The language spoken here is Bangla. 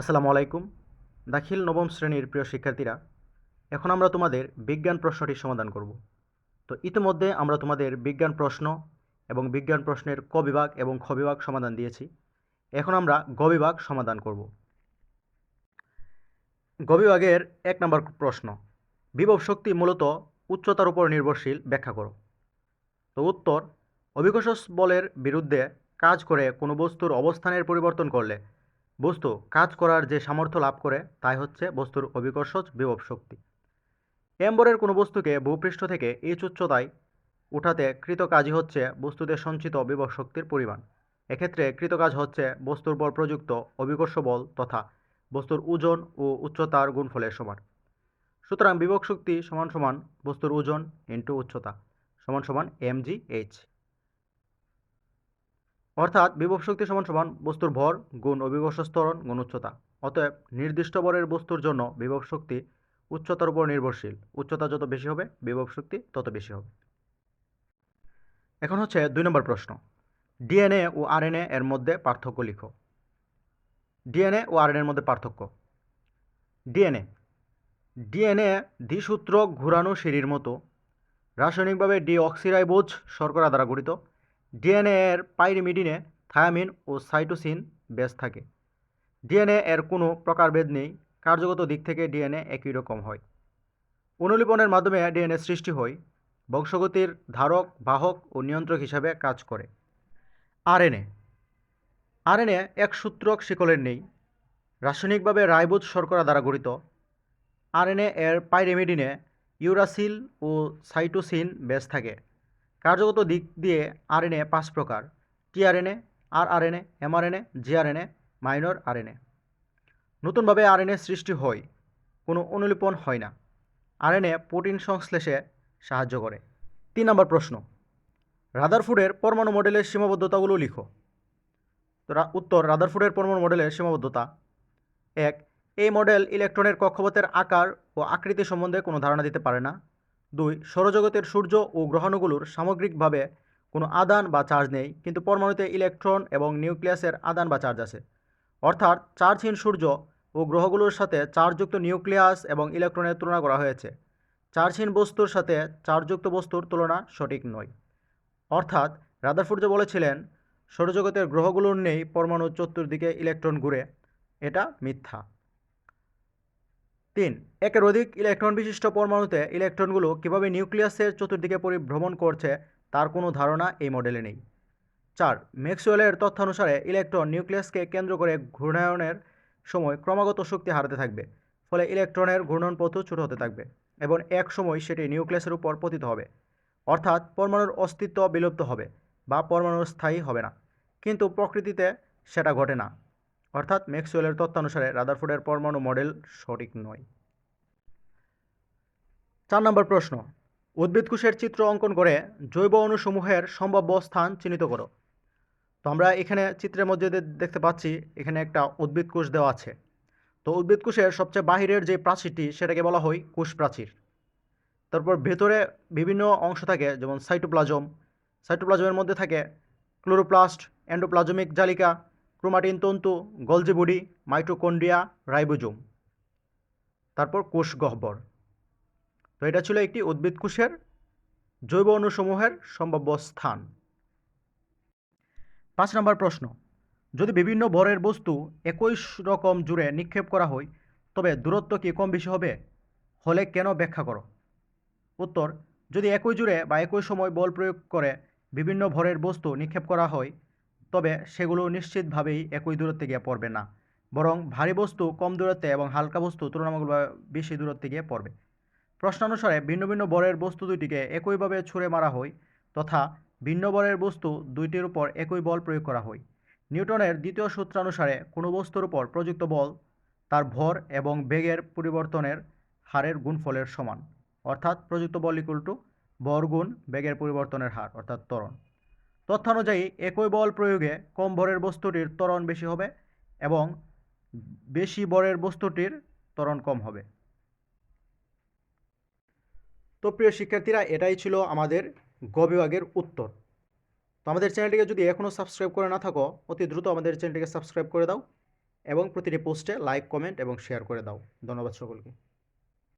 আসসালামু আলাইকুম। দাখিল নবম শ্রেণির প্রিয় শিক্ষার্থীরা, এখন আমরা তোমাদের বিজ্ঞান প্রশ্নটির সমাধান করব। তো ইতিমধ্যে আমরা তোমাদের বিজ্ঞান প্রশ্ন এবং বিজ্ঞান প্রশ্নের ক বিভাগ এবং খ বিভাগ সমাধান দিয়েছি। এখন আমরা গ বিভাগ সমাধান করব। গ বিভাগের এক নম্বর প্রশ্ন, বিভব শক্তি মূলত উচ্চতার উপর নির্ভরশীল, ব্যাখ্যা করো। তো উত্তর অভিকর্ষ বলের বিরুদ্ধে কাজ করে কোনো বস্তুর অবস্থানের পরিবর্তন করলে বস্তু কাজ করার যে সামর্থ্য লাভ করে, তাই হচ্ছে বস্তুর অভিকর্ষজ বিভব শক্তি। এম্বরের কোনো বস্তুকে ভূপৃষ্ঠ থেকে এই উচ্চতায় উঠাতে কৃত কাজই হচ্ছে বস্তুতে সঞ্চিত বিভব শক্তির পরিমাণ। এক্ষেত্রে কৃত কাজ হচ্ছে বস্তুর বল প্রযুক্ত অভিকর্ষ বল তথা বস্তুর ওজন ও উচ্চতার গুণফলের সমান। সুতরাং বিভব শক্তি সমান সমান বস্তুর ওজন ইন্টু উচ্চতা সমান সমান এম জি এইচ অর্থাৎ বিভব শক্তি সমান সমান বস্তুর ভর গুণ অভিকর্ষ স্তরণ গুণ উচ্চতা। অতএব নির্দিষ্ট ভরের বস্তুর জন্য বিভব শক্তি উচ্চতার উপর নির্ভরশীল। উচ্চতা যত বেশি হবে, বিভব শক্তি তত বেশি হবে। এখন হচ্ছে দুই নম্বর প্রশ্ন। ডিএনএ ও আরএনএ এর মধ্যে পার্থক্য লিখো। ডিএনএ ও আরএনএ এর মধ্যে পার্থক্য। ডিএনএ। ডিএনএ দ্বিসূত্র ঘুরানো সিঁড়ির মতো। রাসায়নিকভাবে ডিঅক্সিরাইবোজ শর্করা দ্বারা গঠিত। ডিএনএ এর পাইরিমিডিনে থায়ামিন ও সাইটোসিন বেস থাকে। ডিএনএ এর কোনো প্রকারভেদ নেই, কার্যগত দিক থেকে ডিএনএ একই রকম হয়। অনুলিপনের মাধ্যমে ডিএনএ সৃষ্টি হয়, বংশগতির ধারক, বাহক ও নিয়ন্ত্রক হিসাবে কাজ করে। আরএনএ। আরএনএ এক সূত্রক শিকলের নেই, রাসায়নিকভাবে রাইবোজ শর্করা দ্বারা গঠিত। আরএনএ এর পাইরিমিডিনে ইউরাসিল ও সাইটোসিন বেস থাকে। কার্যগত দিক দিয়ে আরএনএ পাঁচ প্রকার, tRNA, rRNA, mRNA, gRNA, minor RNA. নতুনভাবে আরএনএ সৃষ্টি হয়, কোনো অনুলিপন হয় না। আরএনএ প্রোটিন সংশ্লেষে সাহায্য করে। তিন নম্বর প্রশ্ন, রাদারফুডের পরমাণু মডেলের সীমাবদ্ধতাগুলো লিখো। উত্তর, রাদারফুডের পরমাণু মডেলের সীমাবদ্ধতা। এক, এই মডেল ইলেকট্রনের কক্ষপথের আকার ও আকৃতি সম্বন্ধে কোনো ধারণা দিতে পারে না। দুই, সৌরজগতের সূর্য ও গ্রহাণুগুলোর সামগ্রিকভাবে কোনো আদান বা চার্জ নেই, কিন্তু পরমাণুতে ইলেকট্রন এবং নিউক্লিয়াসের আদান বা চার্জ আছে। অর্থাৎ চার্জহীন সূর্য ও গ্রহগুলোর সাথে চার্জযুক্ত নিউক্লিয়াস এবং ইলেকট্রনের তুলনা করা হয়েছে। চার্জহীন বস্তুর সাথে চার্জযুক্ত বস্তুর তুলনা সঠিক নয়। অর্থাৎ রাদারফুড যে বলেছিলেন, সৌরজগতের গ্রহগুলোর নেই পরমাণু চতুর্দিকে ইলেকট্রন ঘুরে, এটা মিথ্যা। তিন একের অধিক ইলেকট্রন বিশিষ্ট পরমাণুতে ইলেকট্রনগুলো কীভাবে নিউক্লিয়াসের চতুর্দিকে পরিভ্রমণ করছে, তার কোনো ধারণা এই মডেলে নেই। চার, ম্যাক্সওয়েলের তথ্যানুসারে ইলেকট্রন নিউক্লিয়াসকে কেন্দ্র করে ঘূর্ণায়নের সময় ক্রমাগত শক্তি হারাতে থাকবে, ফলে ইলেকট্রনের ঘূর্ণন পথও ছোট হতে থাকবে এবং এক সময় সেটি নিউক্লিয়াসের উপর পতিত হবে। অর্থাৎ পরমাণুর অস্তিত্ব বিলুপ্ত হবে বা পরমাণুর স্থায়ী হবে না, কিন্তু প্রকৃতিতে সেটা ঘটে না। অর্থাৎ ম্যাক্সওয়েলের তত্ত্বানুসারে রাদারফোর্ডের পরমাণু মডেল সঠিক নয়। চার নম্বর প্রশ্ন, উদ্ভিদ কোষের চিত্র অঙ্কন করে জৈব অণুসমূহের সম্ভাব্য স্থান চিহ্নিত করো। তো আমরা এখানে চিত্রের মধ্যে দেখতে পাচ্ছি, এখানে একটা উদ্ভিদ কোষ দেওয়া আছে। তো উদ্ভিদ কোষের সবচেয়ে বাহিরের যে প্রাচীরটি, সেটাকে বলা হয় কোষ প্রাচীর। তারপর ভেতরে বিভিন্ন অংশ থাকে, যেমন সাইটোপ্লাজম। সাইটোপ্লাজমের মধ্যে থাকে ক্লোরোপ্লাস্ট এন্ডোপ্লাজমিক জালিকা ক্রোমাটিন তন্তু গলজি বডি মাইটোকন্ড্রিয়া, রাইবোজোম। তারপর কোষ গহ্বর। তো এটা ছিল একটি উদ্ভিদ কোষের জৈব অণুসমূহের সম্ভাব্য স্থান। পাঁচ নম্বর প্রশ্ন। যদি বিভিন্ন ভরের বস্তু একই রকম জুড়ে নিক্ষেপ করা হয়, তবে দূরত্ব কি কম বেশি হবে? হলে কেন ব্যাখ্যা করো? উত্তর, যদি একই জুড়ে বা একই সময় বল প্রয়োগ করে বিভিন্ন ভরের বস্তু নিক্ষেপ করা হয় তবে সেগুলো নিশ্চিতভাবেই একই দূরত্বে গিয়ে পড়বে না। বরং ভারী বস্তু কম দূরত্বে এবং হালকা বস্তু তুলনামূলকভাবে বেশি দূরত্বে গিয়ে পড়বে। প্রশ্নানুসারে ভিন্ন ভিন্ন বরের বস্তু দুইটিকে একইভাবে ছুঁড়ে মারা হয় তথা ভিন্ন বরের বস্তু দুইটির উপর একই বল প্রয়োগ করা হয়। নিউটনের দ্বিতীয় সূত্রানুসারে কোনো বস্তুর উপর প্রযুক্ত বল তার ভর এবং বেগের পরিবর্তনের হারের গুণফলের সমান। অর্থাৎ প্রযুক্ত বল ইকুয়াল টু ভর গুণ বেগের পরিবর্তনের হার, অর্থাৎ ত্বরণ। তথ্যানুযায়ী একই বল প্রয়োগে কম ভরের বস্তুটির ত্বরণ বেশি হবে এবং বেশি বরের বস্তুটির ত্বরণ কম হবে। তো প্রিয় শিক্ষার্থীরা, এটাই ছিল আমাদের গ বিভাগের উত্তর। তো আমাদের চ্যানেলটিকে যদি এখনও সাবস্ক্রাইব করে না থাকো, অতি দ্রুত আমাদের চ্যানেলটিকে সাবস্ক্রাইব করে দাও এবং প্রতিটি পোস্টে লাইক, কমেন্ট এবং শেয়ার করে দাও। ধন্যবাদ সকলকে।